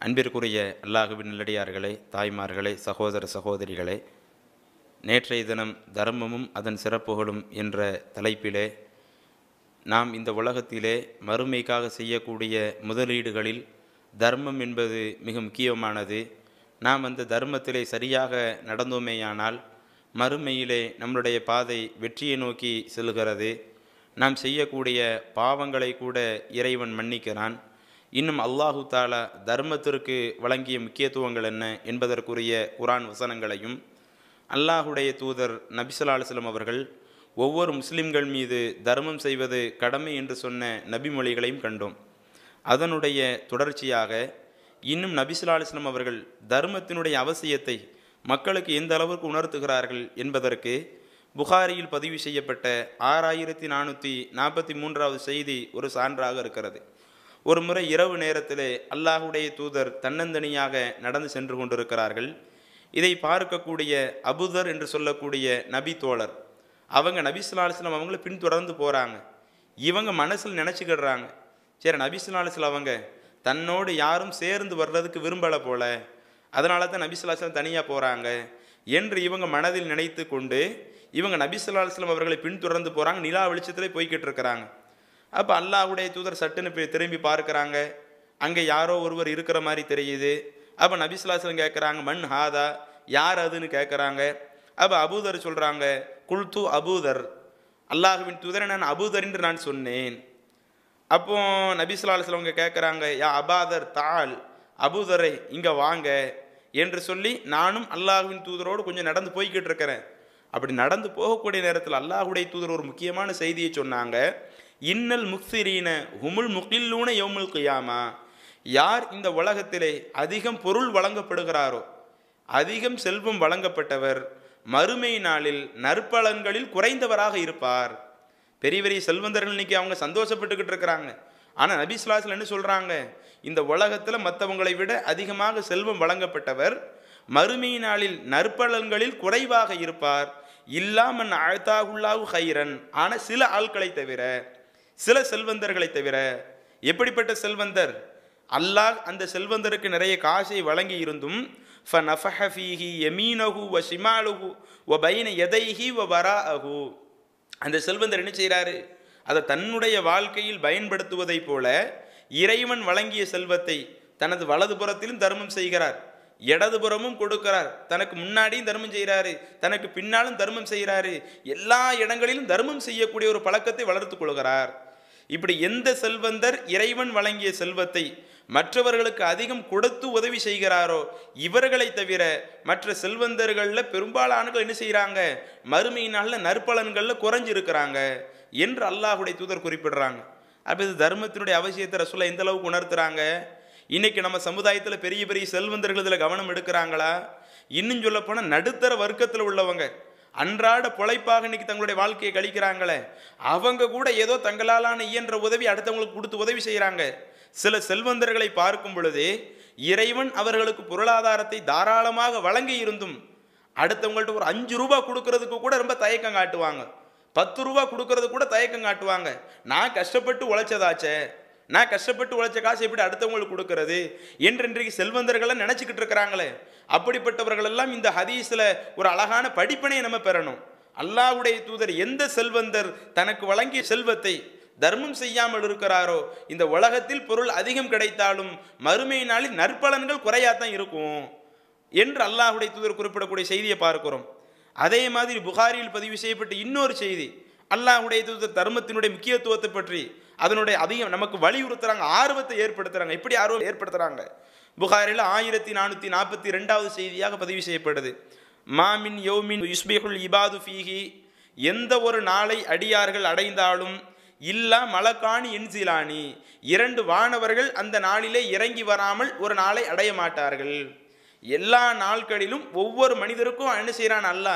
அன்பிற்குரிய அல்லாஹுவின் நல்லடியார்களே தாய்மார்களே சகோதர சகோதரிகளே நேற்றைய தினம் தர்மமும் அதன் சிறப்புகளும் என்ற தலைப்பிலே நாம் இந்த உலகத்திலே மறுமைக்காக செய்யக்கூடிய முதலீடுகளில் தர்மம் என்பது மிக முக்கியமானது. நாம் அந்த தர்மத்திலே சரியாக நடந்தோமேயானால் மறுமையிலே நம்மளுடைய பாதை வெற்றியை நோக்கி செல்கிறது. நாம் செய்யக்கூடிய பாவங்களை கூட இறைவன் மன்னிக்கிறான். இன்னும் அல்லாஹு தாலா தர்மத்திற்கு வழங்கிய முக்கியத்துவங்கள் என்ன என்பதற்குரிய குரான் வசனங்களையும் அல்லாஹுடைய தூதர் நபிசல்லா அலுவலம் அவர்கள் ஒவ்வொரு முஸ்லிம்கள் மீது தர்மம் செய்வது கடமை என்று சொன்ன நபிமொழிகளையும் கண்டோம். அதனுடைய தொடர்ச்சியாக இன்னும் நபிசுல்லா அலுவலம் அவர்கள் தர்மத்தினுடைய அவசியத்தை மக்களுக்கு எந்த அளவுக்கு உணர்த்துகிறார்கள் என்பதற்கு புகாரியில் பதிவு செய்யப்பட்ட ஆறாயிரத்தி நானூற்றி நாற்பத்தி மூன்றாவது செய்தி ஒரு சான்றாக இருக்கிறது. ஒரு முறை இரவு நேரத்திலே அல்லாஹுடைய தூதர் தன்னந்தனியாக நடந்து சென்று கொண்டிருக்கிறார்கள். இதை பார்க்கக்கூடிய அபுதர் என்று சொல்லக்கூடிய நபி தோழர் அவங்க நபி சுல்லாஸ்லாம் அவங்கள பின்தொடர்ந்து போகிறாங்க இவங்க மனசில் நினச்சிக்கிடுறாங்க சரி நபி அவங்க தன்னோடு யாரும் சேர்ந்து வர்றதுக்கு விரும்பலை போல அதனால தான் நபிசுல்லாஸ்லம் தனியாக போகிறாங்க என்று இவங்க மனதில் நினைத்து கொண்டு இவங்க நபிசுல்லாஸ்லம் அவர்களை பின்தொடர்ந்து போகிறாங்க நிலா வெளிச்சத்திலே போய்கிட்டு இருக்கிறாங்க. அப்போ அல்லாஹுடைய தூதர் சட்டுன்னு திரும்பி பார்க்குறாங்க. அங்கே யாரோ ஒருவர் இருக்கிற மாதிரி தெரியுது. அப்போ நபிசுலாசலம் கேட்குறாங்க மண் ஹாதா? யார் அதுன்னு கேட்குறாங்க அப்போ அபூதர் சொல்கிறாங்க குல்து அபூதர். அல்லாஹுவின் தூதரை நான் அபூதர் என்று நான் சொன்னேன். அப்போ நபிசுல்லாஸ்லம் அவங்க கேட்குறாங்க யா அபாதர் தாள் அபூதரை இங்கே வாங்க. என்று சொல்லி நானும் அல்லாஹுவின் தூதரோடு கொஞ்சம் நடந்து போய்கிட்டு இருக்கிறேன். அப்படி நடந்து போகக்கூடிய நேரத்தில் அல்லாஹுடைய தூதர் ஒரு முக்கியமான செய்தியை சொன்னாங்க. இன்னல் முக்சிரீன ஹுமுல் முகில்லூன யோமுல் குயாமா. யார் இந்த உலகத்திலே அதிகம் பொருள் வழங்கப்படுகிறாரோ அதிகம் செல்வம் வழங்கப்பட்டவர் மறுமை நாளில் நற்பலன்களில் குறைந்தவராக இருப்பார். பெரிய பெரிய செல்வந்தர்கள் இன்னைக்கு அவங்க சந்தோஷப்பட்டுக்கிட்டு இருக்கிறாங்க. ஆனால் நபிஸ்லாஸில் என்ன சொல்கிறாங்க இந்த உலகத்தில் மற்றவங்களை விட அதிகமாக செல்வம் வழங்கப்பட்டவர் மறுமை நாளில் நற்பலன்களில் குறைவாக இருப்பார். இல்லாமன் அழுத்தாகுள்ளாகு ஹைரன் ஆனால் சில ஆட்களை தவிர சில செல்வந்தர்களை தவிர எப்படிப்பட்ட செல்வந்தர்? அல்லாஹ் அந்த செல்வந்தருக்கு நிறைய காசை வழங்கி இருந்தும் ஃபனஃபஹஃபீஹி யமீனஹு வ ஷிமாலுஹு வ பைன எதைஹி வ வரா அஹு அந்த செல்வந்தர் என்ன செய்கிறாரு அதை தன்னுடைய வாழ்க்கையில் பயன்படுத்துவதைப் போல இறைவன் வழங்கிய செல்வத்தை தனது வலது புறத்திலும் தர்மம் செய்கிறார் இடதுபுறமும் கொடுக்கிறார். தனக்கு முன்னாடியும் தர்மம் செய்கிறாரு தனக்கு பின்னாலும் தர்மம் செய்கிறாரு. எல்லா இடங்களிலும் தர்மம் செய்யக்கூடிய ஒரு பழக்கத்தை வளர்த்து கொள்கிறார். இப்படி எந்த செல்வந்தர் இறைவன் வழங்கிய செல்வத்தை மற்றவர்களுக்கு அதிகம் கொடுத்து உதவி செய்கிறாரோ இவர்களை தவிர மற்ற செல்வந்தர்களில் பெரும்பாலானவர்கள் என்ன செய்கிறாங்க மறுமையினால நற்பலன்களில் குறைஞ்சிருக்கிறாங்க என்று அல்லாஹுடைய தூதர் குறிப்பிடுறாங்க. அப்போ இது தர்மத்தினுடைய அவசியத்தை ரசூலா எந்த அளவுக்கு உணர்த்துறாங்க? இன்னைக்கு நம்ம சமுதாயத்தில் பெரிய பெரிய செல்வந்தர்கள் இதில் கவனம் எடுக்கிறாங்களா? இன்னும் சொல்லப்போனால் நடுத்தர வர்க்கத்தில் உள்ளவங்க அன்றாட பொழைப்பாக இன்னைக்கு தங்களுடைய வாழ்க்கையை கழிக்கிறாங்களே? அவங்க கூட ஏதோ தங்களாலான இயன்ற உதவி அடுத்தவங்களுக்கு கொடுத்து உதவி செய்கிறாங்க சில செல்வந்தர்களை பார்க்கும் பொழுது இறைவன் அவர்களுக்கு பொருளாதாரத்தை தாராளமாக வழங்கி இருந்தும் அடுத்தவங்கள்ட்ட ஒரு அஞ்சு ரூபா கொடுக்கறதுக்கு கூட ரொம்ப தயக்கம் காட்டுவாங்க. பத்து ரூபா கொடுக்கறது கூட தயக்கம் காட்டுவாங்க. நான் கஷ்டப்பட்டு உழைச்சதாச்சே நான் கஷ்டப்பட்டு உழைச்ச காசு எப்படி அடுத்தவங்களுக்கு கொடுக்கறது? என்று இன்றைக்கு செல்வந்தர்களை நினச்சிக்கிட்டு இருக்கிறாங்களே. அப்படிப்பட்டவர்களெல்லாம் இந்த ஹதீஸில் ஒரு அழகான படிப்பினை நம்ம பெறணும். அல்லாவுடைய தூதர் எந்த செல்வந்தர் தனக்கு வழங்கிய செல்வத்தை தர்மம் செய்யாமல் இருக்கிறாரோ இந்த உலகத்தில் பொருள் அதிகம் கிடைத்தாலும் மறுமை நாளில் நற்பலன்கள் குறையாதான் இருக்கும் என்று அல்லாஹுடைய தூதர் குறிப்பிடக்கூடிய செய்தியை பார்க்கிறோம். அதே மாதிரி புகாரியில் பதிவு செய்யப்பட்ட இன்னொரு செய்தி அல்லாஹுடைய தூதர் தர்மத்தினுடைய முக்கியத்துவத்தை பற்றி அதனுடைய அதிகம் நமக்கு வலியுறுத்துறாங்க ஆர்வத்தை ஏற்படுத்துறாங்க. எப்படி ஆர்வம் ஏற்படுத்துறாங்க. புகாரில் ஆயிரத்தி நானூற்றி நாற்பத்தி ரெண்டாவது செய்தியாக பதிவு செய்யப்படுது. மாமின் யோமின் யுஸ்பிகுல் இபாது ஃபீஹி எந்த ஒரு நாளை அடியார்கள் அடைந்தாலும் இல்லா மலக்காணி என்சிலானி இரண்டு வானவர்கள் அந்த நாளிலே இறங்கி வராமல் ஒரு நாளை அடைய மாட்டார்கள். எல்லா நாட்களிலும் ஒவ்வொரு மனிதருக்கும் என்ன செய்கிறான் அல்ல?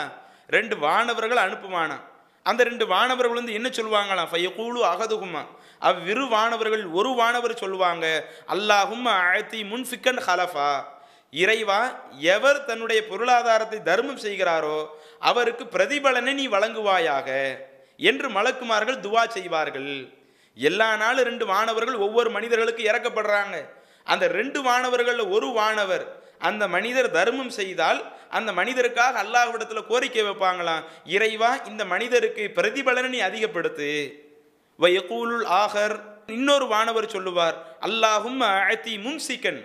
ரெண்டு வானவர்கள் அனுப்புவானா? அந்த ரெண்டு வானவர்கள் வந்து என்ன சொல்லுவாங்களாம்? ஃபையகூலு அகதுகுமா அவ்விரு வானவர்கள் ஒரு வானவர் சொல்லுவாங்க அல்லாஹும் அழத்தி முன்ஃபிக்கன் ஹலஃபா. இறைவா எவர் தன்னுடைய பொருளாதாரத்தை தர்மம் செய்கிறாரோ அவருக்கு பிரதிபலனை நீ வழங்குவாயாக என்று மலக்குமார்கள் துவா செய்வார்கள். எல்லா நாளும் ரெண்டு வானவர்கள் ஒவ்வொரு மனிதர்களுக்கு இறக்கப்படுறாங்க. அந்த ரெண்டு வானவர்களில் ஒரு வானவர் அந்த மனிதர் தர்மம் செய்தால் அந்த மனிதருக்காக அல்லாஹ்விடத்தில் கோரிக்கை வைப்பாங்களாம். இறைவா இந்த மனிதருக்கு பிரதிபலனை நீ அதிகப்படுத்து. வயகூலுல் ஆகர் இன்னொரு வானவர் சொல்லுவார் அல்லாஹும் அழத்தி மும்சிக்கன்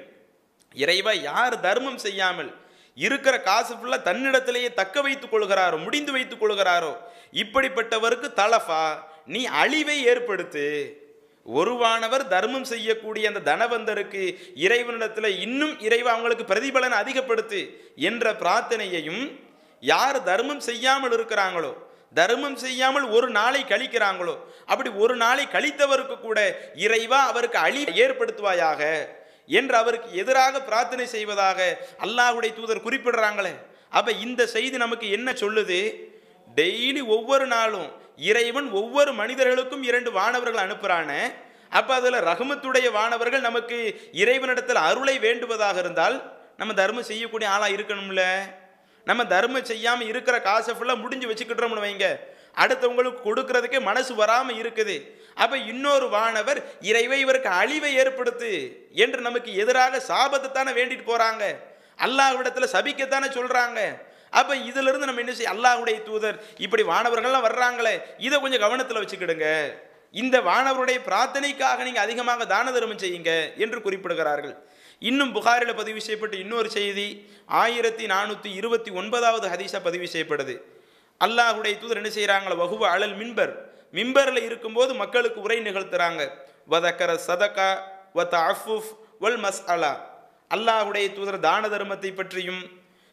இறைவா யார் தர்மம் செய்யாமல் இருக்கிற காசு ஃபுல்லாக தன்னிடத்திலேயே தக்க வைத்துக் கொள்கிறாரோ முடிந்து வைத்துக் கொள்கிறாரோ இப்படிப்பட்டவருக்கு தலஃபா நீ அழிவை ஏற்படுத்து. ஒருவானவர் தர்மம் செய்யக்கூடிய அந்த தனவந்தருக்கு இறைவனிடத்தில் இன்னும் இறைவா அவங்களுக்கு பிரதிபலனை அதிகப்படுத்து என்ற பிரார்த்தனையையும் யார் தர்மம் செய்யாமல் இருக்கிறாங்களோ தர்மம் செய்யாமல் ஒரு நாளை கழிக்கிறாங்களோ? அப்படி ஒரு நாளை கழித்தவருக்கு கூட இறைவா அவருக்கு அழி ஏற்படுத்துவாயாக? என்று அவருக்கு எதிராக பிரார்த்தனை செய்வதாக அல்லாஹ்வுடைய தூதர் குறிப்பிடுறாங்களே. அப்ப இந்த செய்தி நமக்கு என்ன சொல்லுது? டெய்லி ஒவ்வொரு நாளும் இறைவன் ஒவ்வொரு மனிதர்களுக்கும் இரண்டு வானவர்கள் அனுப்புறான. அப்ப அதுல ரகுமத்துடைய வானவர்கள் நமக்கு இறைவனிடத்தில் அருளை வேண்டுவதாக இருந்தால் நம்ம தர்மம் செய்யக்கூடிய ஆளா இருக்கணும்ல? நம்ம தர்மம் செய்யாம இருக்கிற காசை ஃபுல்லாக முடிஞ்சு வச்சுக்கிட்டோம்னு வைங்க. அடுத்தவங்களுக்கு கொடுக்கறதுக்கே மனசு வராமல் இருக்குது. அப்போ இன்னொரு வானவர் இறைவை இவருக்கு அழிவை ஏற்படுத்து என்று நமக்கு எதிராக சாபத்தை தானே வேண்டிட்டு போகிறாங்க அல்லாஹ்விடத்தில் சபிக்கத்தானே சொல்கிறாங்க அப்போ இதிலிருந்து நம்ம என்ன செய்ய அல்லாஹுடைய தூதர் இப்படி வானவர்கள்லாம் வர்றாங்களே இதை கொஞ்சம் கவனத்தில் வச்சுக்கிடுங்க. இந்த வானவருடைய பிரார்த்தனைக்காக நீங்கள் அதிகமாக தான தர்மம் செய்யுங்க என்று குறிப்பிடுகிறார்கள். இன்னும் புகாரில் பதிவு செய்யப்பட்ட இன்னொரு செய்தி ஆயிரத்தி நானூற்றி இருபத்தி ஒன்பதாவது ஹதீஸாக பதிவு செய்யப்படுது. அல்லாஹுடைய தூதர் என்ன செய்கிறாங்களோ வகுவ அழல் மின்பர் மிம்பரில் இருக்கும்போது மக்களுக்கு உரை நிகழ்த்துறாங்க. வதக்கர சதகா வத அஃபுஃப் வல் மஸ் அலா அல்லாஹுடைய தூதர் தான தர்மத்தை பற்றியும்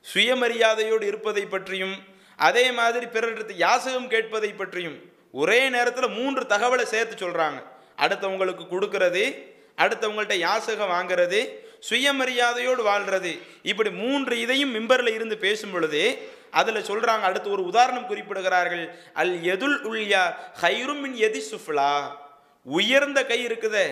சுயமரியாதையோடு இருப்பதை பற்றியும் அதே மாதிரி பிறரிடத்து யாசகம் கேட்பதை பற்றியும் ஒரே நேரத்தில் மூன்று தகவலை சேர்த்து சொல்கிறாங்க அடுத்தவங்களுக்கு கொடுக்கறது அடுத்தவங்கள்ட்ட யாசகம் வாங்குறது சுயமரியாதையோடு வாழ்றது. இப்படி மூன்று இதையும் மிம்பரில் இருந்து பேசும் பொழுது அதில் சொல்கிறாங்க அடுத்து ஒரு உதாரணம் குறிப்பிடுகிறார்கள். அல் எதுல் உல்யா ஹைரும் மின் எதி சுஃப்லா. உயர்ந்த கை இருக்குதே.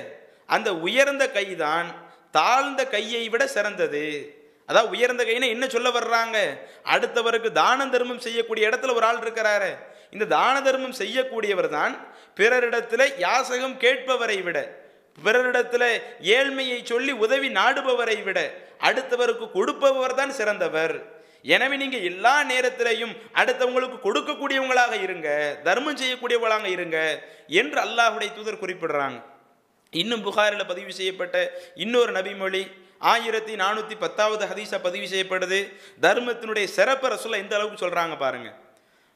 அந்த உயர்ந்த கை தான் தாழ்ந்த கையை விட சிறந்தது. அதான் உயர்ந்த கைனா என்ன சொல்ல வர்றாங்க? அடுத்தவருக்கு தான தர்மம் செய்யக்கூடிய இடத்துல ஒரு ஆள் இருக்கிறாரு. இந்த தான தர்மம் செய்யக்கூடியவர் தான் பிறரிடத்தில் யாசகம் கேட்பவரை விட. பிறரிடத்தில் ஏழ்மையை சொல்லி உதவி நாடுபவரை விட அடுத்தவருக்கு கொடுப்பவர் தான் சிறந்தவர். எனவே நீங்க எல்லா நேரத்திலையும் அடுத்தவங்களுக்கு கொடுக்கக்கூடியவங்களாக இருங்க தர்மம் செய்யக்கூடியவங்களாக இருங்க என்று அல்லாஹுடைய தூதர் குறிப்பிடுறாங்க. இன்னும் புகாரில் பதிவு செய்யப்பட்ட இன்னொரு நபிமொழி ஆயிரத்தி நானூற்றி பத்தாவது ஹதீஸா பதிவு செய்யப்படுது. தர்மத்தினுடைய சிறப்பு ரசுல எந்த அளவுக்கு சொல்றாங்க பாருங்க.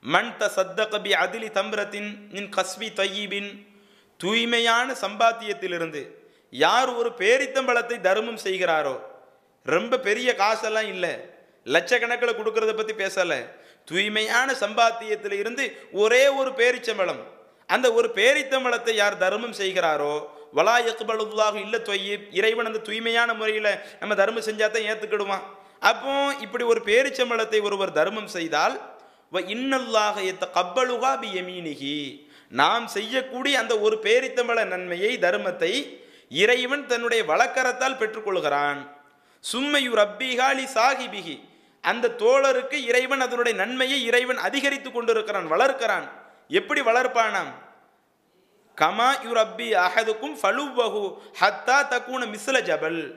மண் த சத்தகபி அதிலி தம்ரத்தின் நின் கஸ்வி தையீபின் தூய்மையான சம்பாத்தியத்திலிருந்து யார் ஒரு பேரித்தம்பளத்தை தர்மம் செய்கிறாரோ ரொம்ப பெரிய காசெல்லாம் இல்லை. லட்சக்கணக்கில் கொடுக்கறத பற்றி பேசலை. தூய்மையான சம்பாத்தியத்தில் இருந்து ஒரே ஒரு பேரிச்சம்பளம். அந்த ஒரு பேரித்தம்பளத்தை யார் தர்மம் செய்கிறாரோ வலா எக்குபலுல்லாக இல்லை தொய்யி இறைவன் அந்த தூய்மையான முறையில் நம்ம தர்மம் செஞ்சால் தான் ஏற்றுக்கிடுவான் அப்போ இப்படி ஒரு பேரிச்சம்பளத்தை ஒருவர் தர்மம் செய்தால் வ இன்னல்லாக எத்த கப்பலுகா பி எமீனிகி நாம் செய்யக்கூடிய அந்த ஒரு பேரித்தம்பள நன்மையை தர்மத்தை இறைவன் தன்னுடைய வழக்கரத்தால் பெற்றுக்கொள்கிறான். சும்மையு ரப்பிகாலி சாகிபிகி அந்த தோழருக்கு இறைவன் அதனுடைய நன்மையை இறைவன் அதிகரித்து கொண்டிருக்கிறான் வளர்க்கிறான். எப்படி வளர்ப்பானாம்? கமா யு ரப்பி அஹதுக்கும் ஃபலுவஹு ஹத்தா தக்கூன மிஸ்ல ஜபல்.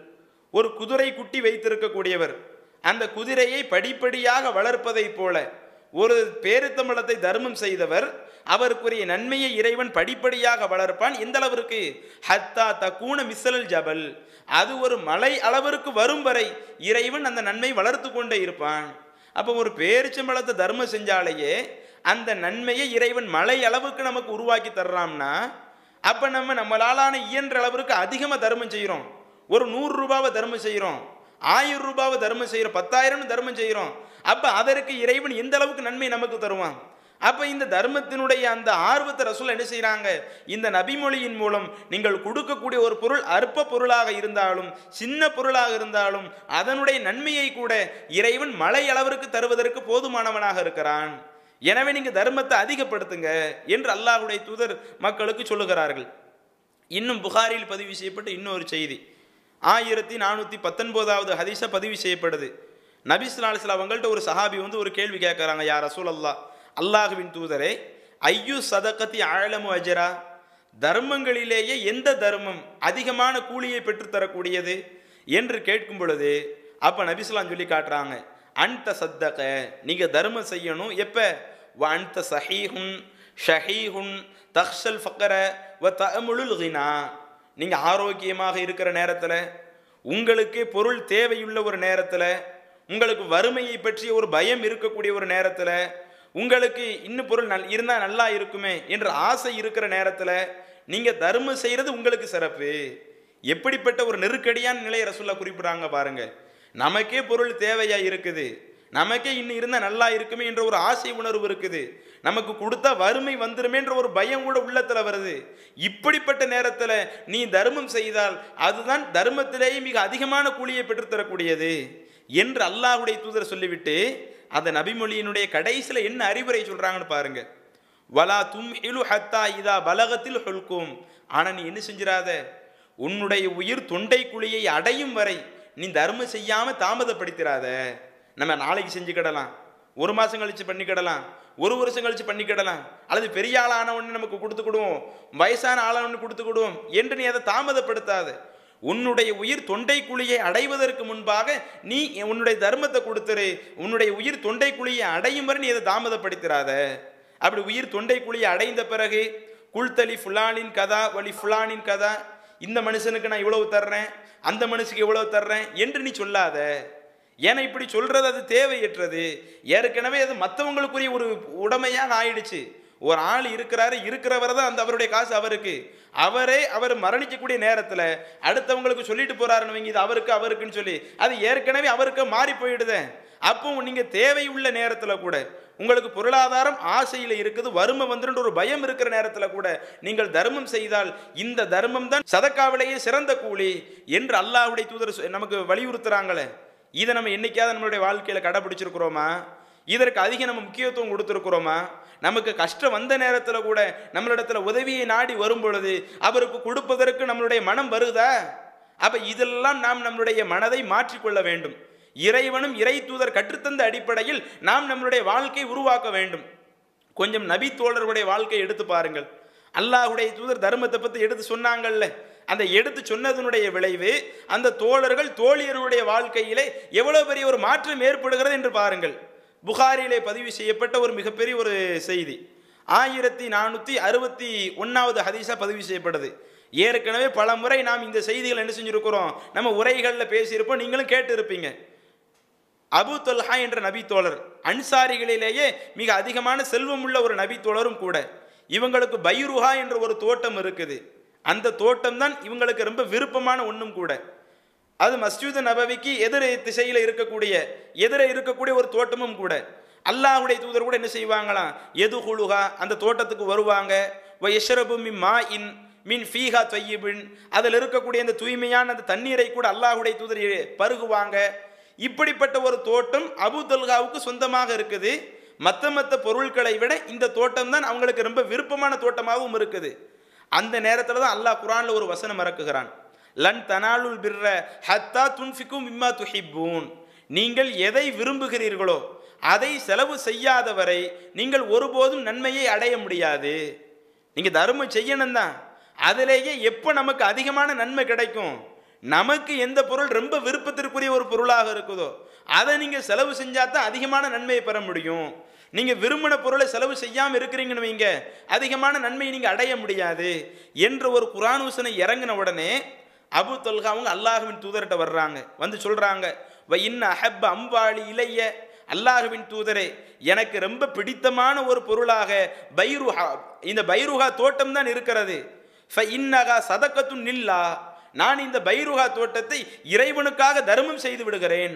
ஒரு குதிரை குட்டி வைத்திருக்கக்கூடியவர். அந்த குதிரையை படிப்படியாக வளர்ப்பதைப் போல ஒரு பேருத்தம்பளத்தை தர்மம் செய்தவர் அவருக்குரிய நன்மையை இறைவன் படிப்படியாக வளர்ப்பான். எந்த அளவிற்கு? ஹத்தா தக்கூன மிசலல் ஜபல். அது ஒரு மலை அளவிற்கு வரும் வரை இறைவன் அந்த நன்மை வளர்த்து கொண்டே இருப்பான். அப்போ ஒரு பேரிச்சம்பளத்தை தர்மம் செஞ்சாலேயே அந்த நன்மையை இறைவன் மலை அளவுக்கு நமக்கு உருவாக்கி தர்றாம்னா அப்போ நம்ம நம்மளாலான இயன்ற அளவிற்கு அதிகமாக தர்மம் செய்கிறோம். ஒரு நூறு ரூபாவை தர்மம் செய்கிறோம். ஆயிரம் ரூபாவை தர்மம் செய்கிறோம். பத்தாயிரம் தர்மம் செய்கிறோம். அப்போ அதற்கு இறைவன் எந்த அளவுக்கு நன்மை நமக்கு தருவான்? அப்போ இந்த தர்மத்தினுடைய அந்த ஆர்வத்தை ரசூல் என்ன செய்கிறாங்க இந்த நபிமொழியின் மூலம் நீங்கள் கொடுக்கக்கூடிய ஒரு பொருள் அற்ப பொருளாக இருந்தாலும் சின்ன பொருளாக இருந்தாலும் அதனுடைய நன்மையை கூட இறைவன் மலை அளவிற்கு தருவதற்கு போதுமானவனாக இருக்கிறான். எனவே நீங்கள் தர்மத்தை அதிகப்படுத்துங்க என்று அல்லாஹுடைய தூதர் மக்களுக்கு சொல்லுகிறார்கள். இன்னும் புகாரில் பதிவு செய்யப்பட்ட இன்னொரு செய்தி. ஆயிரத்தி நானூற்றி பத்தொன்பதாவது ஹதீஸா பதிவு செய்யப்படுது. நபிஸ்லாலிஸ்ல அவங்கள்ட்ட ஒரு சஹாபி வந்து ஒரு கேள்வி கேட்குறாங்க யார் ரசூல் அல்லா அல்லாஹுவின் தூதரே ஐயு சதக்கத்தி ஆழமு அஜரா? தர்மங்களிலேயே எந்த தர்மம் அதிகமான கூலியை பெற்றுத்தரக்கூடியது என்று கேட்கும் பொழுது அப்போ நபிசுலாம் சொல்லி காட்டுறாங்க அன்த சத்தக நீங்கள் தர்மம் செய்யணும். எப்போ? வ அன்த சஹீஹுன் ஷஹீஹுன் தஹ்ஷல் ஃபக்கர வ தஅமுலுல் கினா. நீங்கள் ஆரோக்கியமாக இருக்கிற நேரத்தில் உங்களுக்கு பொருள் தேவையுள்ள ஒரு நேரத்தில் உங்களுக்கு வறுமையை பற்றிய ஒரு பயம் இருக்கக்கூடிய ஒரு நேரத்தில் உங்களுக்கு இன்னும் பொருள் நல் இருந்தால் நல்லா இருக்குமே என்ற ஆசை இருக்கிற நேரத்தில் நீங்கள் தர்மம் செய்கிறது உங்களுக்கு சிறப்பு. எப்படிப்பட்ட ஒரு நெருக்கடியான நிலையை ரசுல்லா குறிப்பிட்றாங்க பாருங்கள் நமக்கே பொருள் தேவையாக இருக்குது. நமக்கே இன்னும் இருந்தால் நல்லா இருக்குமே என்ற ஒரு ஆசை உணர்வு இருக்குது. நமக்கு கொடுத்தா வறுமை வந்துருமேன்ற ஒரு பயம் கூட உள்ளத்தில் வருது. இப்படிப்பட்ட நேரத்தில் நீ தர்மம் செய்தால் அதுதான் தர்மத்திலேயே மிக அதிகமான கூலியை பெற்றுத்தரக்கூடியது என்று அல்லாஹ்வுடைய தூதர் சொல்லிவிட்டு அந்த நபிமொழியினுடைய கடைசியில் என்ன அறிவுரை சொல்கிறாங்கன்னு பாருங்க. வலா தும் இலு ஹத்தா இதா பலகத்தில் ஹொல்கும். ஆனால் நீ என்ன செஞ்சிடாத உன்னுடைய உயிர் தொண்டை குழியை அடையும் வரை நீ தர்மம் செய்யாமல் தாமதப்படுத்திடாத நம்ம நாளைக்கு செஞ்சுக்கிடலாம். ஒரு மாதம் கழித்து பண்ணிக்கிடலாம். ஒரு வருஷம் கழித்து பண்ணிக்கிடலாம். அல்லது பெரிய ஆளான நமக்கு கொடுத்துக்கிடுவோம் வயசான ஆளான கொடுத்துக்கிடுவோம் என்று நீ அதை தாமதப்படுத்தாத. உன்னுடைய உயிர் தொண்டை குழியை அடைவதற்கு முன்பாக நீ உன்னுடைய தர்மத்தை கொடுத்துரு. உன்னுடைய உயிர் தொண்டை குழியை அடையும் வரை நீ அதை தாமதப்படுத்திடாத அப்படி உயிர் தொண்டை குழியை அடைந்த பிறகு குல்தலி ஃபுலானின் கதா வலி ஃபுலானின் கதா இந்த மனுஷனுக்கு நான் இவ்வளவு தர்றேன் அந்த மனுஷனுக்கு இவ்வளவு தர்றேன் என்று நீ சொல்லாத. ஏன்னா இப்படி சொல்றது அது தேவையற்றது. ஏற்கனவே அது மற்றவங்களுக்குரிய ஒரு உடமையாக ஆயிடுச்சு. ஒரு ஆள் இருக்கிறாரு இருக்கிறவர் தான் அந்த அவருடைய காசு அவருக்கு. அவரே அவர் மரணிக்கக்கூடிய நேரத்தில் அடுத்தவங்களுக்கு சொல்லிட்டு போறாருன்னு வைங்க இது அவருக்கு அவருக்குன்னு சொல்லி. அது ஏற்கனவே அவருக்கு மாறி போயிடுதே. அப்போ நீங்கள் தேவையுள்ள நேரத்தில் கூட உங்களுக்கு பொருளாதாரம் ஆசையில் இருக்குது வறுமை வந்துன்ற ஒரு பயம் இருக்கிற நேரத்தில் கூட நீங்கள் தர்மம் செய்தால் இந்த தர்மம் தான் சதக்காவிலேயே சிறந்த கூலி என்று அல்லாஹ்வுடைய தூதர் நமக்கு வலியுறுத்துறாங்களே. இதை நம்ம என்னைக்காவது நம்மளுடைய வாழ்க்கையில் கடைபிடிச்சிருக்கிறோமா? இதற்கு அதிக நம்ம முக்கியத்துவம் கொடுத்துருக்குறோமா? நமக்கு கஷ்டம் வந்த நேரத்தில் கூட நம்மளிடத்தில் உதவியை நாடி வரும் பொழுது அவருக்கு கொடுப்பதற்கு நம்மளுடைய மனம் வருதா? அப்போ இதெல்லாம் நாம் நம்மளுடைய மனதை மாற்றிக்கொள்ள வேண்டும். இறைவனும் இறை தூதர் கற்றுத்தந்த அடிப்படையில் நாம் நம்மளுடைய வாழ்க்கை உருவாக்க வேண்டும். கொஞ்சம் நபி தோழர்களுடைய வாழ்க்கையை எடுத்து பாருங்கள். அல்லாஹுடைய தூதர் தர்மத்தை பற்றி எடுத்து சொன்னாங்கல்ல. அந்த எடுத்து சொன்னதனுடைய விளைவு அந்த தோழர்கள் தோழியர்களுடைய வாழ்க்கையிலே எவ்வளோ பெரிய ஒரு மாற்றம் ஏற்படுகிறது என்று பாருங்கள். புகாரிலே பதிவு செய்யப்பட்ட ஒரு மிகப்பெரிய ஒரு செய்தி. ஆயிரத்தி நானூற்றி அறுபத்தி ஒன்றாவது ஹதீஸாக பதிவு செய்யப்படுது ஏற்கனவே பல முறை நாம் இந்த செய்திகள் என்ன செஞ்சுருக்கிறோம்? நம்ம உரைகளில் பேசியிருப்போம். நீங்களும் கேட்டு இருப்பீங்க அபு தொல்ஹா என்ற நபி தோழர் அன்சாரிகளிலேயே மிக அதிகமான செல்வம் உள்ள ஒரு நபி தோழரும் கூட. இவங்களுக்கு பைருஹா என்ற ஒரு தோட்டம் இருக்குது. அந்த தோட்டம் தான் இவங்களுக்கு ரொம்ப விருப்பமான ஒன்றும் கூட. அது மஸ்ஜித் நபவிக்கு எதிர திசையில் இருக்கக்கூடிய எதிர இருக்கக்கூடிய ஒரு தோட்டமும் கூட. அல்லாஹுடைய தூதர் கூட என்ன செய்வாங்களாம்? எது குழுகா அந்த தோட்டத்துக்கு வருவாங்க. எஷரபு மின் மா இன் மின் ஃபீஹா தொய்யிபின் அதில் இருக்கக்கூடிய அந்த தூய்மையான அந்த தண்ணீரை கூட அல்லாஹுடைய தூதர் பருகுவாங்க. இப்படிப்பட்ட ஒரு தோட்டம் அபு தொல்காவுக்கு சொந்தமாக இருக்குது. மற்ற மற்ற பொருட்களை விட இந்த தோட்டம் தான் அவங்களுக்கு ரொம்ப விருப்பமான தோட்டமாகவும் இருக்குது. அந்த நேரத்தில் தான் அல்லாஹ் குரானில் ஒரு வசனம் இறக்குகிறான். லன் தனாலுல் பிர்ர ஹத்தா துன்ஃபிக்கும் மிம்மா துஹிப்பூன். நீங்கள் எதை விரும்புகிறீர்களோ அதை செலவு செய்யாதவரை நீங்கள் ஒருபோதும் நன்மையை அடைய முடியாது. நீங்கள் தர்மம் செய்யணும் தான் அதிலேயே எப்போ நமக்கு அதிகமான நன்மை கிடைக்கும்? நமக்கு எந்த பொருள் ரொம்ப விருப்பத்திற்குரிய ஒரு பொருளாக இருக்குதோ அதை நீங்கள் செலவு செஞ்சால் தான் அதிகமான நன்மையை பெற முடியும். நீங்கள் விரும்பின பொருளை செலவு செய்யாமல் இருக்கிறீங்கன்னு வைங்க அதிகமான நன்மையை நீங்கள் அடைய முடியாது. என்ற ஒரு குரான் வசனம் இறங்கின உடனே அபு தொல்கா அவங்க அல்லாஹுவின் தூதர்கிட்ட வர்றாங்க. வந்து சொல்கிறாங்க வ இன்ன அஹப் அம்பாளி இளைய அல்லாஹுவின் தூதரே எனக்கு ரொம்ப பிடித்தமான ஒரு பொருளாக பைருஹா இந்த பைருஹா தோட்டம் தான் இருக்கிறது. ஃப இன்னகா சதக்கத்து நில்லா. நான் இந்த பைருஹா தோட்டத்தை இறைவனுக்காக தர்மம் செய்து விடுகிறேன்.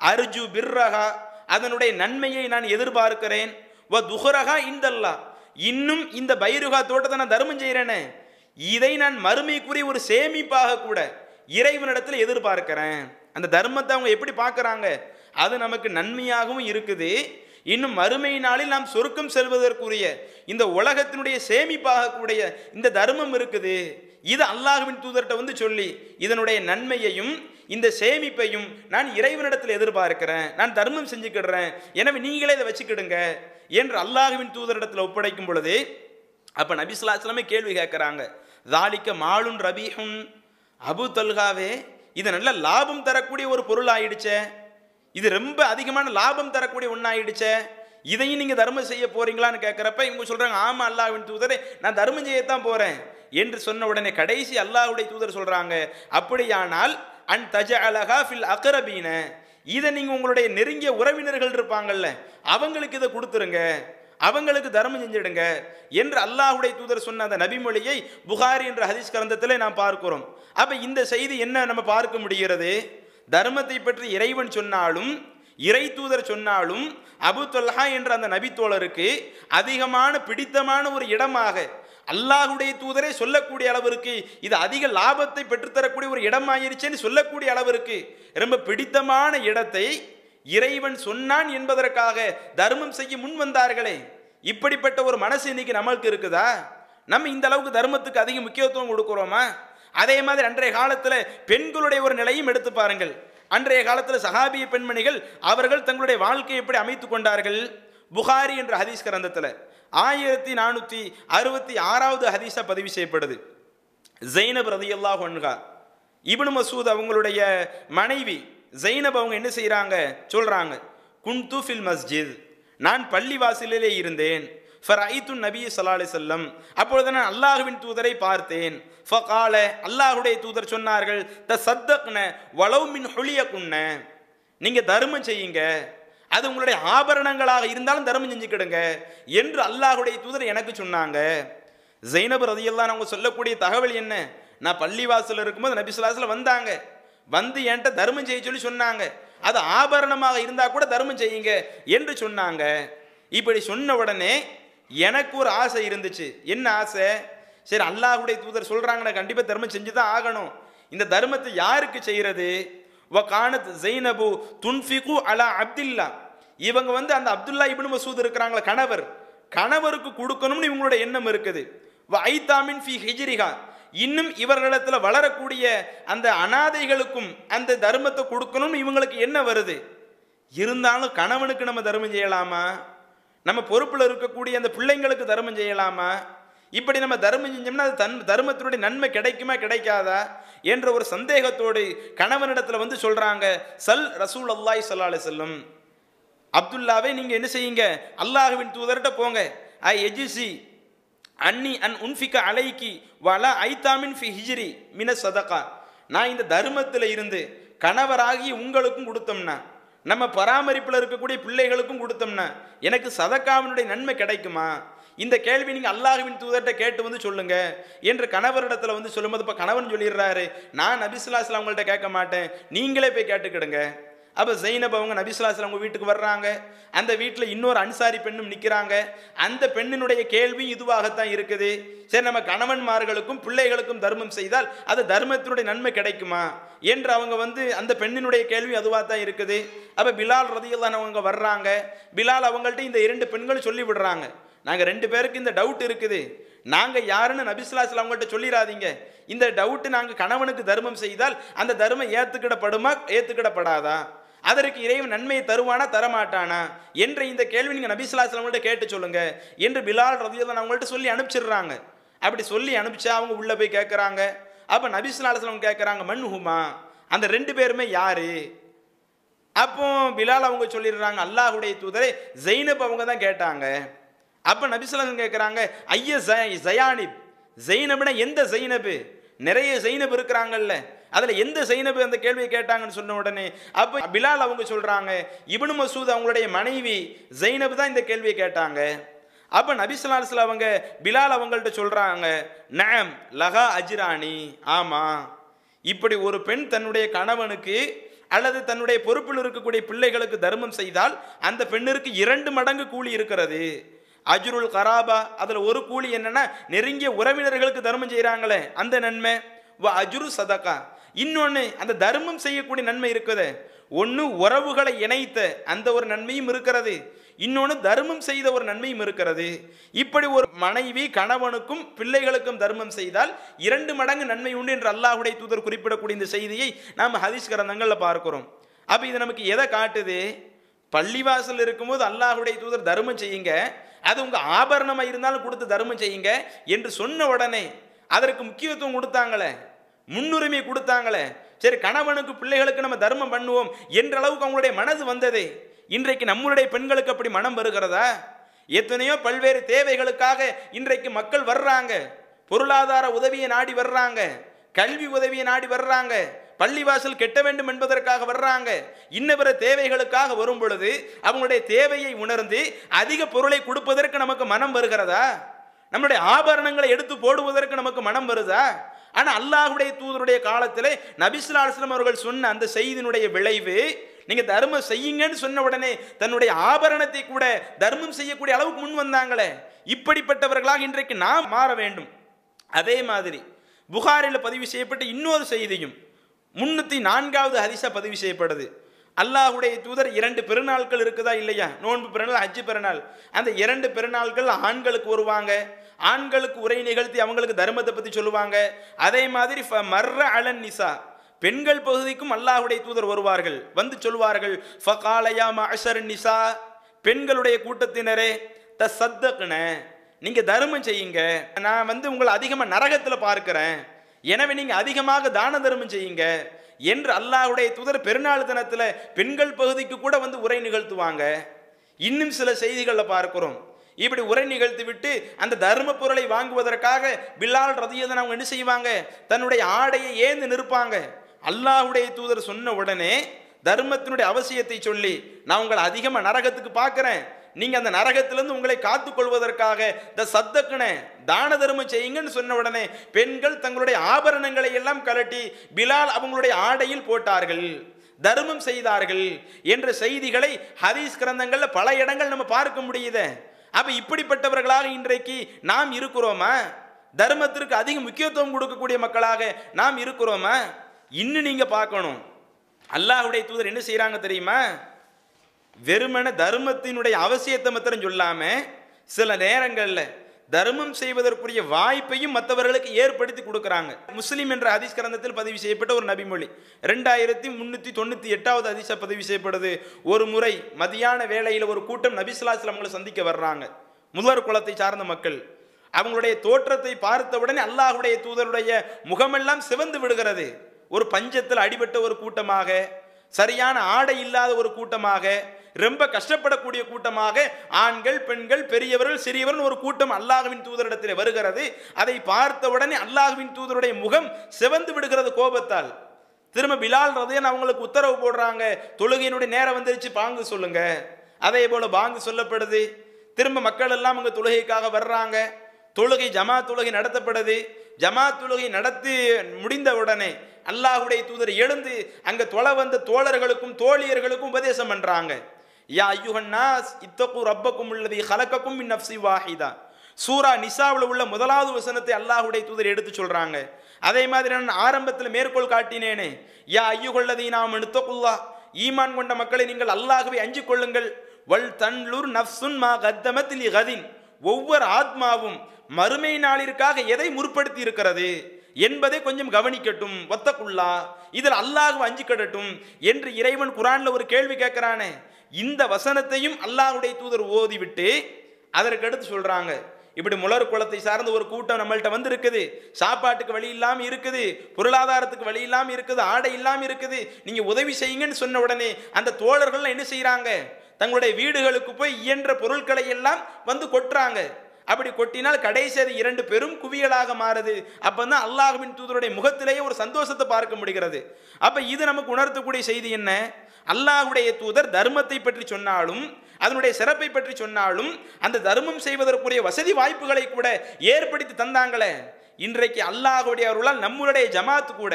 அர்ஜு பிர்ரஹா. அதனுடைய நன்மையை நான் எதிர்பார்க்கிறேன். வ துஹரஹா இந்தல்லா. இன்னும் இந்த பைருகா தோட்டத்தை நான் தர்மம் செய்கிறேனே. இதை நான் மறுமைக்குரிய ஒரு சேமிப்பாக கூட இறைவனிடத்தில் எதிர்பார்க்கிறேன். அந்த தர்மத்தை அவங்க எப்படி பார்க்குறாங்க? அது நமக்கு நன்மையாகவும் இருக்குது. இன்னும் மறுமை நாளில் நாம் சொருக்கம் செல்வதற்குரிய இந்த உலகத்தினுடைய சேமிப்பாக கூடிய இந்த தர்மம் இருக்குது. இது அல்லாஹுவின் தூதர்கிட்ட வந்து சொல்லி இதனுடைய நன்மையையும் இந்த சேமிப்பையும் நான் இறைவனிடத்தில் எதிர்பார்க்கிறேன். நான் தர்மம் செஞ்சுக்கிடுறேன். எனவே நீங்களே இதை வச்சுக்கிடுங்க என்று அல்லாஹுவின் தூதரிடத்தில் ஒப்படைக்கும் பொழுது அப்போ நபிசுல்லாஸ்லாமே கேள்வி கேட்குறாங்க. தாலிக்க மாலுன் ரபீஹுன் அபு தல்காவே இது நல்ல லாபம் தரக்கூடிய ஒரு பொருள் ஆயிடுச்சே இது ரொம்ப அதிகமான லாபம் தரக்கூடிய ஒன்றாயிடுச்சே இதையும் நீங்கள் தர்மம் செய்ய போறீங்களான்னு கேட்குறப்ப இவங்க சொல்கிறாங்க ஆமாம் அல்லாவின் தூதரே நான் தர்மம் செய்யத்தான் போகிறேன் என்று சொன்ன உடனே கடைசி அல்லாஹுடைய தூதர் சொல்கிறாங்க அப்படியானால் அன் தஜ அலகா ஃபில் அக்கரபீன இதை நீங்கள் உங்களுடைய நெருங்கிய உறவினர்கள் இருப்பாங்கல்ல அவங்களுக்கு இதை கொடுத்துருங்க. அவங்களுக்கு தர்மம் செஞ்சிடுங்க என்று அல்லாஹுடைய தூதர் சொன்ன அந்த நபிமொழியை புகாரி என்ற ஹதீஸ் கரந்தத்தில் நாம் பார்க்கிறோம். அப்போ இந்த செய்தி என்ன நம்ம பார்க்க முடிகிறது? தர்மத்தை பற்றி இறைவன் சொன்னாலும் இறை தூதர் சொன்னாலும் அபு தொல்ஹா என்ற அந்த நபித்தோழருக்கு அதிகமான பிடித்தமான ஒரு இடமாக அல்லாஹுடைய தூதரே சொல்லக்கூடிய அளவிற்கு இது அதிக லாபத்தை பெற்றுத்தரக்கூடிய ஒரு இடமாயிருச்சேன்னு சொல்லக்கூடிய அளவிற்கு ரொம்ப பிடித்தமான இடத்தை இறைவன் சொன்னான் என்பதற்காக தர்மம் செய்ய முன் வந்தார்களே. இப்படிப்பட்ட ஒரு மனசு இன்னைக்கு நம்மளுக்கு இருக்குதா? நம்ம இந்த அளவுக்கு தர்மத்துக்கு அதிக முக்கியத்துவம் கொடுக்குறோமா? அதே மாதிரி அன்றைய காலத்தில் பெண்களுடைய ஒரு நிலையும் எடுத்து பாருங்கள். அன்றைய காலத்தில் சஹாபிய பெண்மணிகள் அவர்கள் தங்களுடைய வாழ்க்கையை எப்படி அமைத்து கொண்டார்கள்? புகாரி என்ற ஹதீஸ் கிரந்தத்தில் ஆயிரத்தி நானூற்றி அறுபத்தி ஆறாவது ஹதீஸா பதிவு செய்யப்படுது. ஜெயினப் ரதியல்லா ஒன்கா இபனு மசூத் அவங்களுடைய மனைவி ஜெயினப் அவங்க என்ன செய்கிறாங்க சொல்கிறாங்க குன்து ஃபில் மஸ்ஜித். நான் பள்ளி வாசலிலே இருந்தேன். ஃபர் ஐத்து நபி சல்லா அலி செல்லம் அப்பொழுது நான் அல்லாஹுவின் தூதரை பார்த்தேன். ஃபகால அல்லாஹுடைய தூதர் சொன்னார்கள் த சத்தக்ன வளவு மின் ஹொலிய குன்ன நீங்கள் தர்மம் செய்யுங்க. அது உங்களுடைய ஆபரணங்களாக இருந்தாலும் தர்மம் செஞ்சுக்கிடுங்க என்று அல்லாஹுடைய தூதர் எனக்கு சொன்னாங்க. ஜெய்னப் ரதியெல்லாம் அவங்க சொல்லக்கூடிய தகவல் என்ன? நான் பள்ளிவாசல் இருக்கும்போது நபிசுல்லாசில் வந்தாங்க. வந்து என்கிட்ட தர்மம் செய்ய சொல்லி சொன்னாங்க. அது ஆபரணமாக இருந்தால் கூட தர்மம் செய்யுங்க என்று சொன்னாங்க. இப்படி சொன்ன உடனே எனக்கு ஒரு ஆசை இருந்துச்சு. என்ன ஆசை? சரி அல்லாஹுடைய தூதர் சொல்கிறாங்கன்னா கண்டிப்பாக தர்மம் செஞ்சு தான் ஆகணும். இந்த தர்மத்தை யாருக்கு செய்கிறது வ கானத் ஜெய்னபு துன்ஃபிகு அலா அப்துல்லா. இவங்க வந்து அந்த அப்துல்லா இப்னு மசூத் இருக்கிறாங்களே கணவர். கணவருக்கு கொடுக்கணும்னு இவங்களோட எண்ணம் இருக்குது. வ ஐதாமின் ஃபி ஹிஜ்ரிகா இன்னும் இவர்களிடத்தில் வளரக்கூடிய அந்த அனாதைகளுக்கும் அந்த தர்மத்தை கொடுக்கணும்னு இவங்களுக்கு என்ன வருது? இருந்தாலும் கணவனுக்கு நம்ம தர்மம் செய்யலாமா? நம்ம பொறுப்பில் இருக்கக்கூடிய அந்த பிள்ளைங்களுக்கு தர்மம் செய்யலாமா? இப்படி நம்ம தர்மம் செஞ்சோம்னா அது தன் தர்மத்தினுடைய நன்மை கிடைக்குமா கிடைக்காதா? என்ற ஒரு சந்தேகத்தோடு கணவனிடத்தில் வந்து சொல்கிறாங்க சல் ரசூல் அல்லாஹ் சல்லா செல்லும் அப்துல்லாவே நீங்கள் என்ன செய்யுங்க? அல்லாஹுவின் தூதர்கிட்ட போங்க. ஐ எஜிசி அன்னி அன் உன்ஃபிக்க அலைக்கு வல ஐத்தாமின் ஃபி ஹிஜ்ரி மின சதகா. நான் இந்த தர்மத்தில் இருந்து கணவராகி உங்களுக்கும் கொடுத்தோம்னா நம்ம பராமரிப்பில் இருக்கக்கூடிய பிள்ளைகளுக்கும் கொடுத்தோம்னா எனக்கு சதக்காவினுடைய நன்மை கிடைக்குமா? இந்த கேள்வி நீங்கள் அல்லாஹுவின் தூதர்கிட்ட கேட்டு வந்து சொல்லுங்க என்று கணவரிடத்தில் வந்து சொல்லும்போது இப்போ கணவன் சொல்லிடுறாரு நான் நபிசுல்லா அவங்கள்ட்ட கேட்க மாட்டேன். நீங்களே போய் கேட்டுக்கிடுங்க. அப்போ ஜெயினப் அவங்க நபிசுல்லாஸ்லாம் அவங்க வீட்டுக்கு வர்றாங்க. அந்த வீட்டில் இன்னொரு அன்சாரி பெண்ணும் நிற்கிறாங்க அந்த பெண்ணினுடைய கேள்வி இதுவாகத்தான் இருக்குது. சரி நம்ம கணவன்மார்களுக்கும் பிள்ளைகளுக்கும் தர்மம் செய்தால் அது தர்மத்தினுடைய நன்மை கிடைக்குமா? என்று அவங்க வந்து அந்த பெண்ணினுடைய கேள்வி அதுவாக தான் இருக்குது. அப்போ பிலால் ரதியெல்லாம் அவங்க வர்றாங்க. பிலால் அவங்கள்ட்ட இந்த இரண்டு பெண்களும் சொல்லி விடுறாங்க. நாங்கள் ரெண்டு பேருக்கு இந்த டவுட் இருக்குது. நாங்கள் யாருன்னு நபிசுல்லாஸ்லாம் அவங்கள்ட்ட சொல்லிடாதீங்க இந்த டவுட்டு நாங்கள் கணவனுக்கு தர்மம் செய்தால் அந்த தர்மம் ஏற்றுக்கிடப்படுமா ஏற்றுக்கிடப்படாதா அதற்கு இறைவன் நன்மையை தருவானா தரமாட்டானா? என்ற இந்த கேள்வி நீங்கள் நபிசுல்லாஸ்லாம் கேட்டு சொல்லுங்க. என்று பிலால் ரதியெல்லாம் அவங்கள்ட்ட சொல்லி அனுப்பிச்சிடுறாங்க. அப்படி சொல்லி அனுப்பிச்சா அவங்க உள்ளே போய் கேட்குறாங்க அப்போ நபிசுல்லாஸ்லாம் கேட்குறாங்க மன்ஹுமா? அந்த ரெண்டு பேருமே யாரு? அப்போ பிலால் அவங்க சொல்லிடுறாங்க அல்லாஹுடைய தூதரை ஜெயினப் அவங்க தான் கேட்டாங்க. அப்போ நபிசுல்லாஸ் கேட்குறாங்க ஐய ஜயானிப்? ஜெயினப்னா எந்த ஜெயினபு நிறைய ஜெயினப் இருக்கிறாங்கல்ல. அதில் எந்த சைனபு அந்த கேள்வியை கேட்டாங்கன்னு சொன்ன உடனே அப்போ பிலால் அவங்க சொல்கிறாங்க இபனு மசூத் அவங்களுடைய மனைவி ஜெயினப் தான் இந்த கேள்வியை கேட்டாங்க. அப்போ நபிசுல்லாஸ்ல அவங்க பிலால் அவங்கள்ட்ட சொல்கிறாங்க நம் லகா அஜிராணி ஆமாம் இப்படி ஒரு பெண் தன்னுடைய கணவனுக்கு அல்லது தன்னுடைய பொறுப்பில் இருக்கக்கூடிய பிள்ளைகளுக்கு தர்மம் செய்தால் அந்த பெண்ணிற்கு இரண்டு மடங்கு கூலி இருக்கிறது. அஜுருல் கராபா அதில் ஒரு கூலி என்னன்னா நெருங்கிய உறவினர்களுக்கு தர்மம் செய்கிறாங்களே அந்த நன்மை. வ அஜுரு சதக்கா இன்னொன்று அந்த தர்மம் செய்யக்கூடிய நன்மை இருக்குது. ஒன்று உறவுகளை இணைத்த அந்த ஒரு நன்மையும் இருக்கிறது. இன்னொன்று தர்மம் செய்த ஒரு நன்மையும் இருக்கிறது. இப்படி ஒரு மனைவி கணவனுக்கும் பிள்ளைகளுக்கும் தர்மம் செய்தால் இரண்டு மடங்கு நன்மை உண்டு என்று அல்லாஹுடைய தூதர் குறிப்பிடக்கூடிய இந்த செய்தியை நாம் ஹதீஸ் கிரந்தங்களில் பார்க்கிறோம். அப்போ இது நமக்கு எதை காட்டுது? பள்ளிவாசல் இருக்கும்போது அல்லாஹுடைய தூதர் தர்மம் செய்யுங்க. அது உங்கள் ஆபரணமாக இருந்தாலும் கொடுத்து தர்மம் செய்யுங்க என்று சொன்ன உடனே அதற்கு முக்கியத்துவம் கொடுத்தாங்களே. முன்னுரிமை கொடுத்தாங்களே. சரி கணவனுக்கு பிள்ளைகளுக்கு நம்ம தர்மம் பண்ணுவோம் என்ற அளவுக்கு அவங்களுடைய மனது வந்ததே. இன்றைக்கு நம்மளுடைய பெண்களுக்கு அப்படி மனம் வருகிறதா? எத்தனையோ பல்வேறு தேவைகளுக்காக இன்றைக்கு மக்கள் வர்றாங்க. பொருளாதார உதவியை நாடி வர்றாங்க. கல்வி உதவியை நாடி வர்றாங்க. பள்ளிவாசல் கெட்ட வேண்டும் என்பதற்காக வர்றாங்க. இன்ன பிற தேவைகளுக்காக வரும் பொழுது அவங்களுடைய தேவையை உணர்ந்து அதிக பொருளை கொடுப்பதற்கு நமக்கு மனம் வருகிறதா? நம்முடைய ஆபரணங்களை எடுத்து போடுவதற்கு நமக்கு மனம் வருதா? ஆனால் அல்லாஹுடைய தூதருடைய காலத்தில் நபிசுல்லா அலுவலம் அவர்கள் சொன்ன அந்த செய்தியினுடைய விளைவு நீங்கள் தர்மம் செய்யுங்கன்னு சொன்ன உடனே தன்னுடைய ஆபரணத்தை கூட தர்மம் செய்யக்கூடிய அளவுக்கு முன் வந்தாங்களே. இப்படிப்பட்டவர்களாக இன்றைக்கு நாம் மாற வேண்டும். அதே மாதிரி புகாரில் பதிவு செய்யப்பட்ட இன்னொரு செய்தியும் முன்னூற்றி நான்காவது ஹரிசா பதிவு செய்யப்படுது. அல்லாஹுடைய தூதர் இரண்டு பெருநாட்கள் இருக்குதா இல்லையா? நோன்பு பெருநாள் ஹஜ்ஜு பெருநாள். அந்த இரண்டு பெருநாட்கள் ஆண்களுக்கு வருவாங்க ஆண்களுக்கு உரை நிகழ்த்தி அவங்களுக்கு தர்மத்தை பற்றி சொல்லுவாங்க. அதே மாதிரி ஃப மர்ர அலன் நிசா. பெண்கள் பகுதிக்கும் அல்லாஹுடைய தூதர் வருவார்கள். வந்து சொல்வார்கள் ஃபகாலயா மஅஷர் நிசா. பெண்களுடைய கூட்டத்தினரே த சத்தக்குன நீங்க தர்மம் செய்யுங்க. நான் வந்து உங்களை அதிகமாக நரகத்தில் பார்க்கிறேன். எனவே நீங்க அதிகமாக தான தர்மம் செய்யுங்க என்று அல்லாஹுடைய தூதர் பெருநாள் தினத்தில் பெண்கள் பகுதிக்கு கூட வந்து உரை நிகழ்த்துவாங்க. இன்னும் சில செய்திகளில் பார்க்கிறோம். இப்படி உரை நிகழ்த்தி விட்டு அந்த தர்ம பொருளை வாங்குவதற்காக பில்லால் ரதியதன் அவங்க என்ன செய்வாங்க? தன்னுடைய ஆடையை ஏந்து நிற்பாங்க. அல்லாஹ்வுடைய தூதர் சொன்ன உடனே தர்மத்தினுடைய அவசியத்தை சொல்லி நான் உங்களை அதிகமாக நரகத்துக்கு பார்க்குறேன். நீங்கள் அந்த நரகத்திலிருந்து உங்களை காத்துக்கொள்வதற்காக இந்த சத்தக்குன தான தர்மம் செய்யுங்கன்னு சொன்ன உடனே பெண்கள் தங்களுடைய ஆபரணங்களை எல்லாம் கலட்டி பிலால் அவங்களுடைய ஆடையில் போட்டார்கள். தர்மம் செய்தார்கள். என்ற செய்திகளை ஹதீஸ் கிரந்தங்களில் பல இடங்கள் நம்ம பார்க்க முடியுது. அப்போ இப்படிப்பட்டவர்களாக இன்றைக்கு நாம் இருக்கிறோமா? தர்மத்திற்கு அதிக முக்கியத்துவம் கொடுக்கக்கூடிய மக்களாக நாம் இருக்கிறோமா? இன்னும் நீங்கள் பார்க்கணும். அல்லாஹுடைய தூதர் என்ன செய்கிறாங்க தெரியுமா? வெறுமன தர்மத்தினுடைய அவசியத்தை மாத்திரம் சொல்லாமல் சில நேரங்களில் தர்மம் செய்வதற்குரிய வாய்ப்பையும் மற்றவர்களுக்கு ஏற்படுத்தி கொடுக்குறாங்க. முஸ்லீம் என்ற ஹதீஸ் கிரந்தத்தில் பதிவு செய்யப்பட்ட ஒரு நபிமொழி. ரெண்டாயிரத்தி முன்னூற்றி தொண்ணூற்றி எட்டாவது ஹதீஸாக பதிவு செய்யப்படுது. ஒரு முறை மதியான வேளையில் ஒரு கூட்டம் நபிசுல்லாஸ்லாம் அவங்களை சந்திக்க வர்றாங்க. முதல் குலத்தை சார்ந்த மக்கள். அவங்களுடைய தோற்றத்தை பார்த்தவுடனே அல்லாஹ்வுடைய தூதருடைய முகமெல்லாம் சிவந்து விடுகிறது. ஒரு பஞ்சத்தில் அடிபட்ட ஒரு கூட்டமாக சரியான ஆடை இல்லாத ஒரு கூட்டமாக ரொம்ப கஷ்டப்படக்கூடிய கூட்டமாக ஆண்கள் பெண்கள் பெரியவர்கள் சிறியவர்கள் ஒரு கூட்டம் அல்லாஹுவின் தூதரிடத்தில் வருகிறது. அதை பார்த்தவுடனே அல்லாஹுவின் தூதருடைய முகம் சிவந்து விடுகிறது கோபத்தால். திரும்ப பிலால் ரதையன் அவங்களுக்கு உத்தரவு போடுறாங்க. தொழுகையினுடைய நேரம் வந்துருச்சு பாங்கு சொல்லுங்க. அதே போல பாங்கு சொல்லப்படுது. திரும்ப மக்கள் எல்லாம் அவங்க தொழுகைக்காக வர்றாங்க. தொழுகை ஜமா தொழுகை நடத்தப்படுது. ஜமா தொழுகை நடத்தி முடிந்த உடனே அல்லாஹுடைய தூதர் எழுந்து அங்கே தொலை வந்த தோழர்களுக்கும் தோழியர்களுக்கும் உபதேசம் பண்ணுறாங்க யா ஐயுஹன்னாஸ் இத்தகு ரப்பக்கும் உள்ளது ஹலக்கக்கும் மின் நப்சி வாஹிதா. சூரா நிசாவில் உள்ள முதலாவது வசனத்தை அல்லாஹுடைய தூதர் எடுத்து சொல்கிறாங்க அதே மாதிரி நான் ஆரம்பத்தில் மேற்கோள் காட்டினேனே யா ஐயுகொள்ளதை நாம் எடுத்தகுல்லா ஈமான் கொண்ட மக்களை நீங்கள் அல்லாகவே அஞ்சு கொள்ளுங்கள். வல் தன்லுர் நஃப்சுன் மா கத்தமத்தில் கதின். ஒவ்வொரு ஆத்மாவும் மறுமை நாளிற்காக எதை முற்படுத்தி இருக்கிறது? என்பதை கொஞ்சம் கவனிக்கட்டும். ஒத்தக்குள்ளா இதில் அல்லாஹ் அஞ்சு கடட்டும் என்று இறைவன் குரான்ல ஒரு கேள்வி கேட்கிறானே. இந்த வசனத்தையும் அல்லாஹுடைய தூதர் ஓதிவிட்டு அதற்கடுத்து சொல்கிறாங்க இப்படி முலர் குளத்தை சார்ந்த ஒரு கூட்டம் நம்மள்கிட்ட வந்து இருக்குது சாப்பாட்டுக்கு வழி இல்லாமல் இருக்குது. பொருளாதாரத்துக்கு வழி இல்லாமல் இருக்குது. ஆடை இல்லாமல் இருக்குது. நீங்கள் உதவி செய்யுங்கன்னு சொன்ன உடனே அந்த தோழர்கள்லாம் என்ன செய்கிறாங்க தங்களுடைய வீடுகளுக்கு போய் இயன்ற பொருட்களை எல்லாம் வந்து கொட்டுறாங்க. அப்படி கொட்டினால் கடைசி அது இரண்டு பெரும் குவியலாக மாறுது. அப்போ தான் அல்லாஹுவின் தூதருடைய முகத்திலேயே ஒரு சந்தோஷத்தை பார்க்க முடிகிறது. அப்போ இது நமக்கு உணர்த்தக்கூடிய செய்தி என்ன? அல்லாஹுடைய தூதர் தர்மத்தை பற்றி சொன்னாலும் அதனுடைய சிறப்பை பற்றி சொன்னாலும் அந்த தர்மம் செய்வதற்குரிய வசதி வாய்ப்புகளை கூட ஏற்படுத்தி தந்தாங்களே. இன்றைக்கு அல்லாஹுடைய அருளால் நம்மளுடைய ஜமாத்து கூட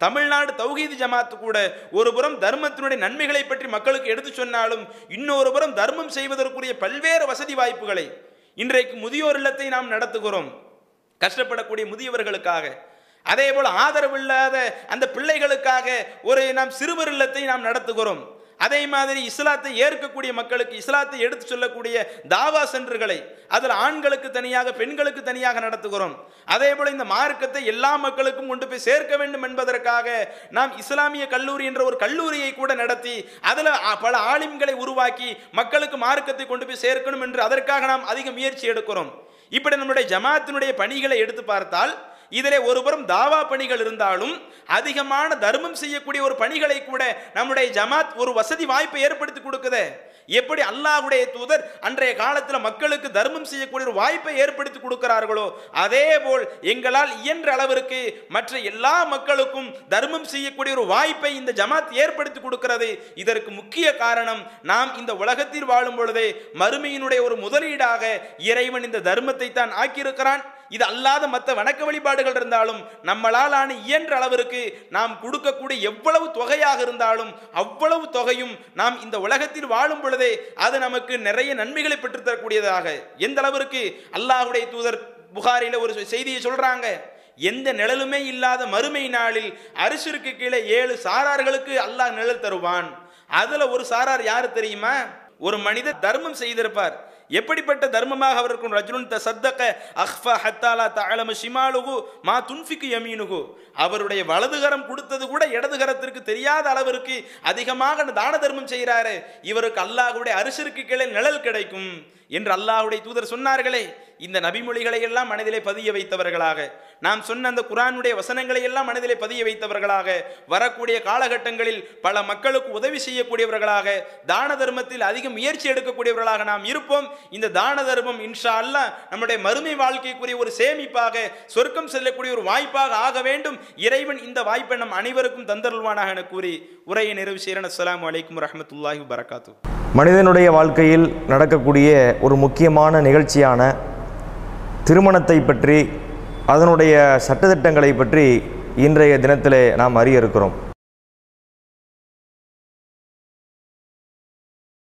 தமிழ்நாடு தௌஹீது ஜமாத்து கூட ஒரு புறம் தர்மத்தினுடைய நன்மைகளை பற்றி மக்களுக்கு எடுத்து சொன்னாலும் இன்னொரு புறம் தர்மம் செய்வதற்குரிய பல்வேறு வசதி வாய்ப்புகளை இன்றைக்கு முதியோர் இல்லத்தை நாம் நடத்துகிறோம். கஷ்டப்படக்கூடிய முதியவர்களுக்காக. அதே போல் ஆதரவு இல்லாத அந்த பிள்ளைகளுக்காக ஒரு நாம் சிறுவர் இல்லத்தை நாம் நடத்துகிறோம். அதே மாதிரி இஸ்லாத்தை ஏற்கக்கூடிய மக்களுக்கு இஸ்லாத்தை எடுத்து சொல்லக்கூடிய தாவா சென்றுகளை அதில் ஆண்களுக்கு தனியாக பெண்களுக்கு தனியாக நடத்துகிறோம். அதே போல இந்த மார்க்கத்தை எல்லா மக்களுக்கும் கொண்டு போய் சேர்க்க வேண்டும் என்பதற்காக நாம் இஸ்லாமிய கல்லூரி என்ற ஒரு கல்லூரியை கூட நடத்தி அதில் பல ஆலிம்களை உருவாக்கி மக்களுக்கு மார்க்கத்தை கொண்டு போய் சேர்க்கணும் என்று அதற்காக நாம் அதிக முயற்சி எடுக்கிறோம். இப்படி நம்முடைய ஜமாத்தினுடைய பணிகளை எடுத்து பார்த்தால் இதிலே ஒருபுறம் தாவா பணிகள் இருந்தாலும் அதிகமான தர்மம் செய்யக்கூடிய ஒரு பணிகளை கூட நம்முடைய ஜமாத் ஒரு வசதி வாய்ப்பை ஏற்படுத்தி கொடுக்குது. எப்படி அல்லாஹ்வுடைய தூதர் அன்றைய காலத்தில் மக்களுக்கு தர்மம் செய்யக்கூடிய ஒரு வாய்ப்பை ஏற்படுத்தி கொடுக்கிறார்களோ அதே போல் எங்களால் இயன்ற அளவிற்கு மற்ற எல்லா மக்களுக்கும் தர்மம் செய்யக்கூடிய ஒரு வாய்ப்பை இந்த ஜமாத் ஏற்படுத்தி கொடுக்கிறது. இதற்கு முக்கிய காரணம் நாம் இந்த உலகத்தில் வாழும் பொழுதே மறுமையினுடைய ஒரு முதலீடாக இறைவன் இந்த தர்மத்தை தான் ஆக்கியிருக்கிறான். இது அல்லாத மற்ற வணக்க வழிபாடுகள் இருந்தாலும் நம்மளால் ஆன இயன்ற அளவிற்கு நாம் கொடுக்கக்கூடிய எவ்வளவு தொகையாக இருந்தாலும் அவ்வளவு தொகையும் நாம் இந்த உலகத்தில் வாழும் பொழுதே அது நமக்கு நிறைய நன்மைகளை பெற்றுத்தரக்கூடியதாக. எந்த அளவிற்கு அல்லாஹுடைய தூதர் புகாரில ஒரு செய்தியை சொல்றாங்க? எந்த நிழலுமே இல்லாத மறுமை நாளில் அரிசிற்கு கீழே ஏழு சாரார்களுக்கு அல்லாஹ் நிழல் தருவான். அதுல ஒரு சாரார் யாரு தெரியுமா? ஒரு மனிதர் தர்மம் செய்திருப்பார். எப்படிப்பட்ட தர்மமாக அவர் இருக்கும் ரஜுலுன் சத்தக அஹ்ஃபா ஹத்தாலா தஅலம ஷிமாலுகு மா துன்ஃபிக்கு யமீனுகு அவருடைய வலதுகரம் கொடுத்தது கூட இடதுகரத்திற்கு தெரியாத அளவிற்கு அதிகமாக தான தர்மம் செய்கிறாரு. இவருக்கு அல்லாஹ்வுடைய அரிசிற்கு கீழே நிழல் கிடைக்கும் என்று அல்லாஹுடைய தூதர் சொன்னார்களே. இந்த நபிமொழிகளை எல்லாம் மனதிலே பதிய வைத்தவர்களாக. நாம் சொன்ன அந்த குரானுடைய வசனங்களை எல்லாம் மனதிலே பதிய வைத்தவர்களாக. வரக்கூடிய காலகட்டங்களில் பல மக்களுக்கு உதவி செய்யக்கூடியவர்களாக. தான தர்மத்தில் அதிக முயற்சி எடுக்கக்கூடியவர்களாக நாம் இருப்போம். இந்த தான தர்மம் இன்ஷா அல்ல நம்முடைய மறுமை வாழ்க்கைக்குரிய ஒரு சேமிப்பாக சொர்க்கம் செல்லக்கூடிய ஒரு வாய்ப்பாக ஆக வேண்டும் இறைவன் இந்த வாய்ப்பை நம் அனைவருக்கும் தந்தருள்வானாக என கூறி உரையை நிறைவு செய்கிறேன். அஸ்லாம் அலைக்கும் வரஹ்மத்துல்லாஹி வரகாத்து மனிதனுடைய வாழ்க்கையில் நடக்கக்கூடிய ஒரு முக்கியமான நிகழ்ச்சியான திருமணத்தை பற்றி அதனுடைய சட்டத்திட்டங்களை பற்றி இன்றைய தினத்திலே நாம் அறிய இருக்கிறோம்.